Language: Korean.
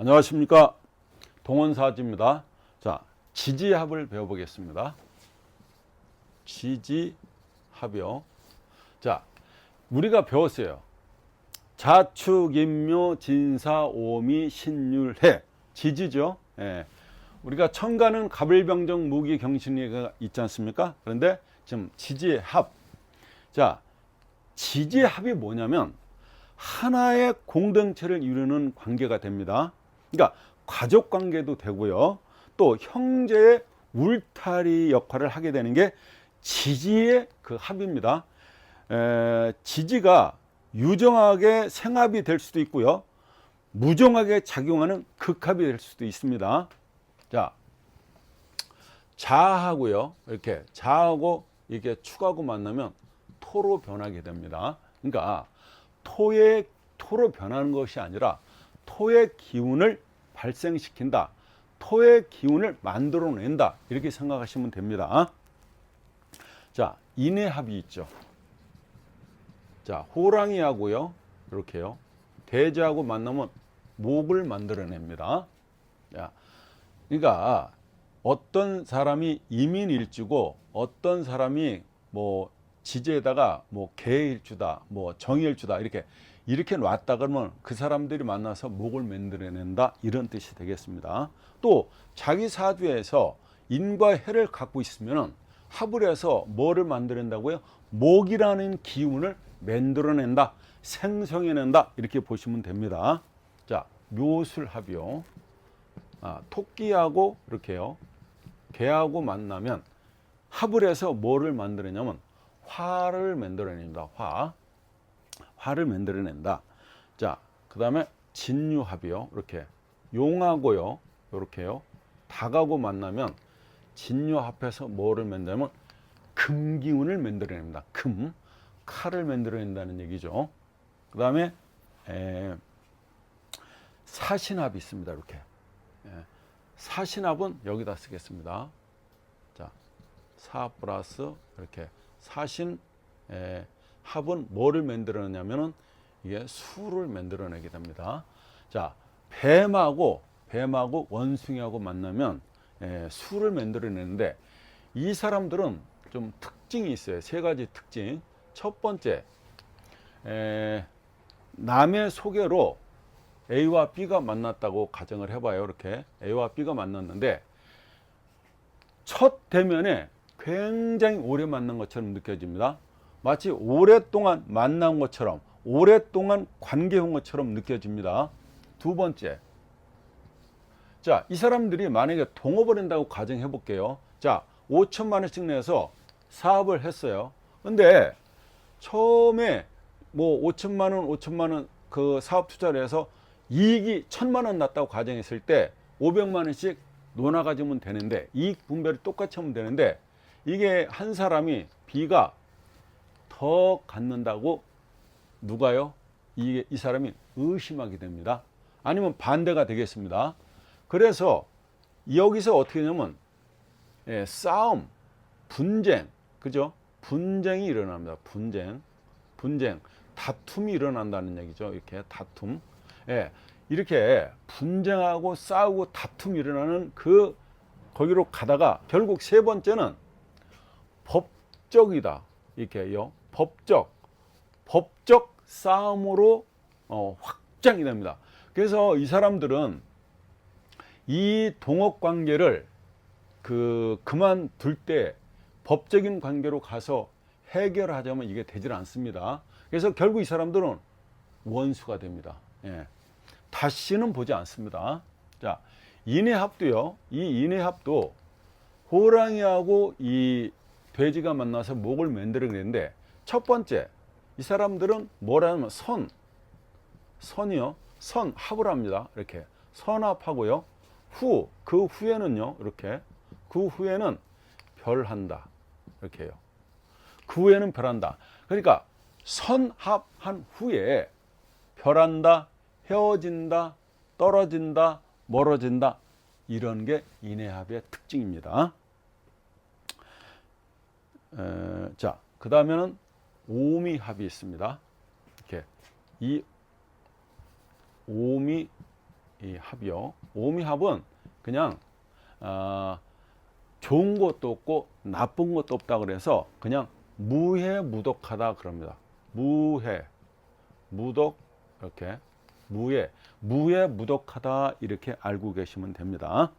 안녕하십니까 동원사지입니다. 자 지지합을 배워보겠습니다. 지지합이요. 자 우리가 배웠어요. 자축인묘 진사오미 신율해 지지죠. 예. 우리가 천가는 가불병정 무기 경신이가 있지 않습니까? 그런데 지금 지지합. 자 지지합이 뭐냐면 하나의 공동체를 이루는 관계가 됩니다. 그러니까 가족 관계도 되고요. 또 형제의 울타리 역할을 하게 되는 게 지지의 그 합입니다. 에, 지지가 유정하게 생합이 될 수도 있고요. 무정하게 작용하는 극합이 될 수도 있습니다. 자, 자하고요. 이렇게 자하고 이게 축하고 만나면 토로 변하게 됩니다. 그러니까 토의 토로 변하는 것이 아니라 토의 기운을 발생시킨다. 토의 기운을 만들어낸다. 이렇게 생각하시면 됩니다. 자, 인해합이 있죠. 자, 호랑이하고요. 이렇게요. 대자하고 만나면 목을 만들어냅니다. 자, 그러니까 어떤 사람이 이민일주고 어떤 사람이 뭐 지지에다가 뭐 개일주다, 뭐 정일주다 이렇게 이렇게 놨다 그러면 그 사람들이 만나서 목을 만들어낸다 이런 뜻이 되겠습니다. 또 자기 사주에서 인과 해를 갖고 있으면은 합을 해서 뭐를 만들어낸다고요? 목이라는 기운을 만들어낸다, 생성해낸다 이렇게 보시면 됩니다. 자, 묘술합이요. 아, 토끼하고 이렇게요. 개하고 만나면 합을 해서 뭐를 만들어내냐면 화를 만들어냅니다. 화. 화를 만들어낸다. 자, 그 다음에 진유합이요. 이렇게 용하고요. 이렇게요. 닭하고 만나면 진유합해서 뭐를 만들냐면 금기운을 만들어냅니다. 금. 칼을 만들어낸다는 얘기죠. 그 다음에 사신합이 있습니다. 이렇게. 예. 사신합은 여기다 쓰겠습니다. 자, 사 플러스 이렇게 사신 에, 합은 뭐를 만들어내냐면은 이게 수를 만들어내게 됩니다. 자, 뱀하고 뱀하고 원숭이하고 만나면 에, 수를 만들어내는데 이 사람들은 좀 특징이 있어요. 세 가지 특징. 첫 번째, 에, 남의 소개로 A와 B가 만났다고 가정을 해봐요. 이렇게 A와 B가 만났는데 첫 대면에 굉장히 오래 만난 것처럼 느껴집니다. 마치 오랫동안 만난 것처럼 오랫동안 관계한 것처럼 느껴집니다. 두 번째. 자, 이 사람들이 만약에 동업을 한다고 가정해 볼게요. 자, 5천만 원씩 내서 사업을 했어요. 근데 처음에 뭐 5천만 원, 5천만 원 그 사업 투자를 해서 이익이 천만 원 났다고 가정했을 때 500만 원씩 논아 가지면 되는데 이익 분배를 똑같이 하면 되는데 이게 한 사람이 B가 더 갖는다고 누가요? 이게 이 사람이 의심하게 됩니다. 아니면 반대가 되겠습니다. 그래서 여기서 어떻게 되냐면 예, 싸움, 분쟁, 그죠? 분쟁이 일어납니다. 분쟁, 분쟁, 다툼이 일어난다는 얘기죠. 이렇게 다툼. 예, 이렇게 분쟁하고 싸우고 다툼이 일어나는 그 거기로 가다가 결국 세 번째는 법적이다. 이렇게요. 법적, 법적 싸움으로 어, 확장이 됩니다. 그래서 이 사람들은 이 동업 관계를 그 그만둘 때 법적인 관계로 가서 해결하자면 이게 되질 않습니다. 그래서 결국 이 사람들은 원수가 됩니다. 예. 다시는 보지 않습니다. 자, 인해합도요. 이 인해합도 호랑이하고 이 돼지가 만나서 목을 만들어내는데 첫 번째 이 사람들은 뭐라면 선. 선이요. 선 합을 합니다. 이렇게. 선합하고요. 후 그 후에는요. 이렇게. 그 후에는 별한다. 이렇게 해요. 그 후에는 별한다. 그러니까 선합한 후에 별한다 헤어진다 떨어진다 멀어진다. 이런 게 인해합의 특징입니다. 에, 자, 그 다음에는 오미 합이 있습니다. 이렇게 이 오미 이 합이요. 오미 합은 그냥 아, 좋은 것도 없고 나쁜 것도 없다 그래서 그냥 무해 무독하다 그럽니다. 무해, 무독 이렇게 무해, 무해 무독하다 이렇게 알고 계시면 됩니다.